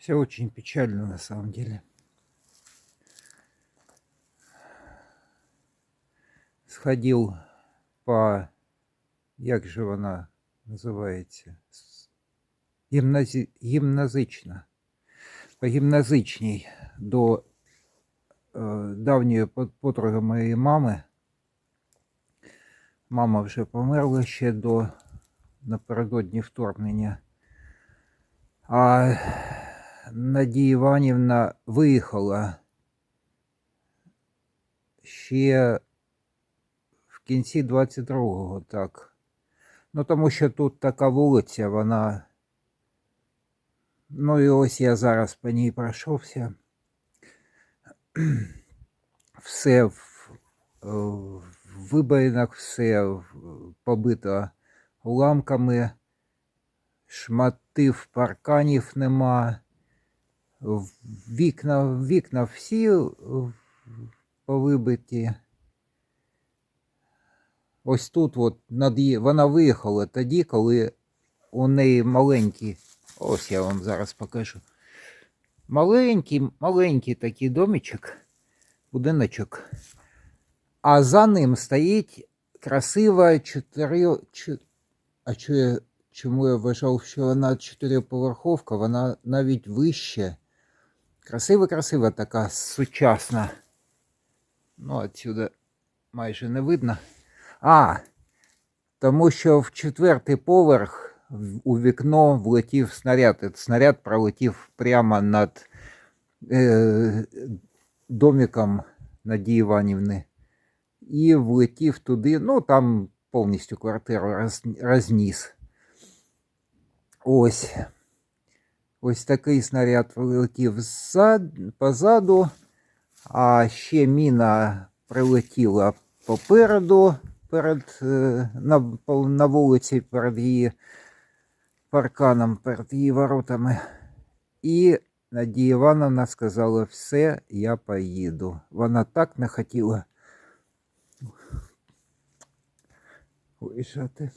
Все очень печально на самом деле. Сходил по, як же вона називається? С- Гімназі... Гімназична. По гімназичній до е, давньої по- подруги моєї мами. Мама вже померла ще до напередодні вторгнення. А Надія Іванівна виїхала ще в кінці 22-го, так. Ну, тому що тут така вулиця, вона. Ну і ось я зараз по ній пройшовся. Все в, е, в вибоїнах, все побито уламками шматив парканів нема, вікна, вікна всі повибиті. Ось тут от над її, вона виїхала тоді, коли у неї маленький, ось я вам зараз покажу. Маленький, маленький такий домичок, будиночок. А за ним стоїть красива чотири... А чому я вважав, що вона чотириповерховка, вона навіть вище. Красива, красива така сучасна. Ну, отсюда майже не видно. А, тому що в четвертий поверх у вікно влетів снаряд. Снаряд пролетів прямо над е, домиком Надії Іванівни. І влетів туди, ну там повністю квартиру роз, розніс. Ось. Ось такий снаряд ззад, позаду, а ще міна прилетіла попереду, перед, е, на, на вулиці перед її парканом, перед її воротами. І Надія Івановна сказала, все, я поїду. Вона так не хотіла виїжджати.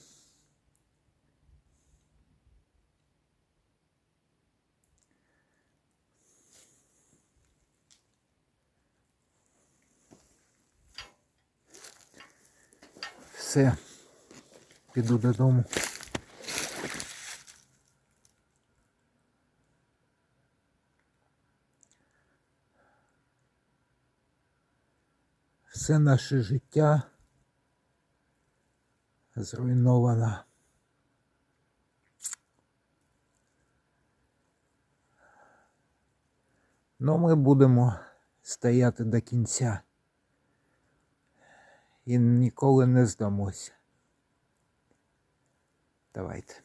Все, піду додому. Все наше життя зруйновано. Ну, ми будемо стояти до кінця і ніколи не здамося. Давайте.